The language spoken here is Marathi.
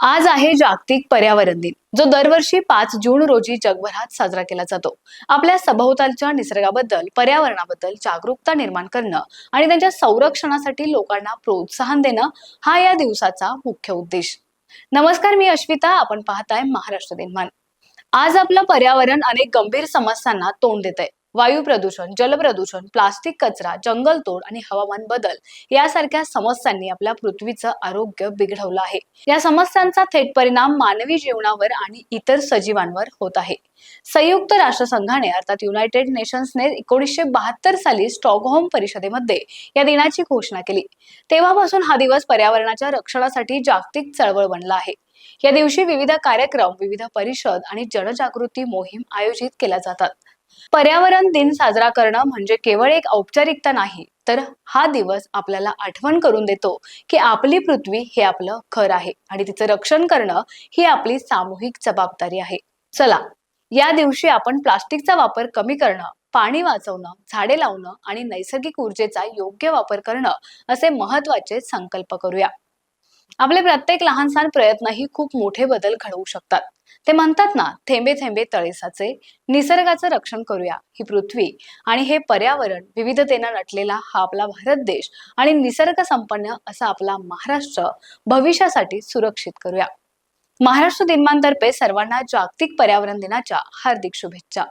आज आहे जागतिक पर्यावरण दिन जो दरवर्षी पाच जून रोजी जगभरात साजरा केला जातो. आपल्या सभोवतालच्या निसर्गाबद्दल पर्यावरणाबद्दल जागरूकता निर्माण करणं आणि त्यांच्या संरक्षणासाठी लोकांना प्रोत्साहन देणं हा या दिवसाचा मुख्य उद्देश. नमस्कार मी अश्विता. आपण पाहताय महाराष्ट्र दिनमान. आज आपलं पर्यावरण अनेक गंभीर समस्यांना तोंड देत आहे वायू प्रदूषण जलप्रदूषण प्लास्टिक कचरा जंगलतोड आणि हवामान बदल यासारख्या समस्यांनी आपल्या पृथ्वीचं आरोग्य बिघडवलं आहे. या समस्यांचा थेट परिणाम मानवी जीवनावर आणि इतर सजीवांवर होत आहे. संयुक्त राष्ट्रसंघाने अर्थात युनायटेड नेशन्सने एकोणीसशे बहात्तर साली स्टॉकहोम परिषदेमध्ये या दिनाची घोषणा केली. तेव्हापासून हा दिवस पर्यावरणाच्या रक्षणासाठी जागतिक चळवळ बनला आहे. या दिवशी विविध कार्यक्रम विविध परिषद आणि जनजागृती मोहीम आयोजित केल्या जातात. पर्यावरण दिन साजरा करणं म्हणजे केवळ एक औपचारिकता नाही तर हा दिवस आपल्याला आठवण करून देतो की आपली पृथ्वी हे आपलं घर आहे आणि तिचं रक्षण करणं ही आपली सामूहिक जबाबदारी आहे. चला या दिवशी आपण प्लास्टिकचा वापर कमी करणं पाणी वाचवणं झाडे लावणं आणि नैसर्गिक ऊर्जेचा योग्य वापर करणं असे महत्त्वाचे संकल्प करूया. आपले प्रत्येक लहान सहान प्रयत्नही खूप मोठे बदल घडवू शकतात. ते म्हणतात ना थेंबे थेंबे तळेसाचे निसर्गाचं रक्षण करूया ही पृथ्वी. आणि हे पर्यावरण विविधतेनं नटलेला हा आपला भारत देश आणि निसर्ग संपन्न असा आपला महाराष्ट्र भविष्यासाठी सुरक्षित करूया. महाराष्ट्र दिनमानतर्फे सर्वांना जागतिक पर्यावरण दिनाच्या हार्दिक शुभेच्छा.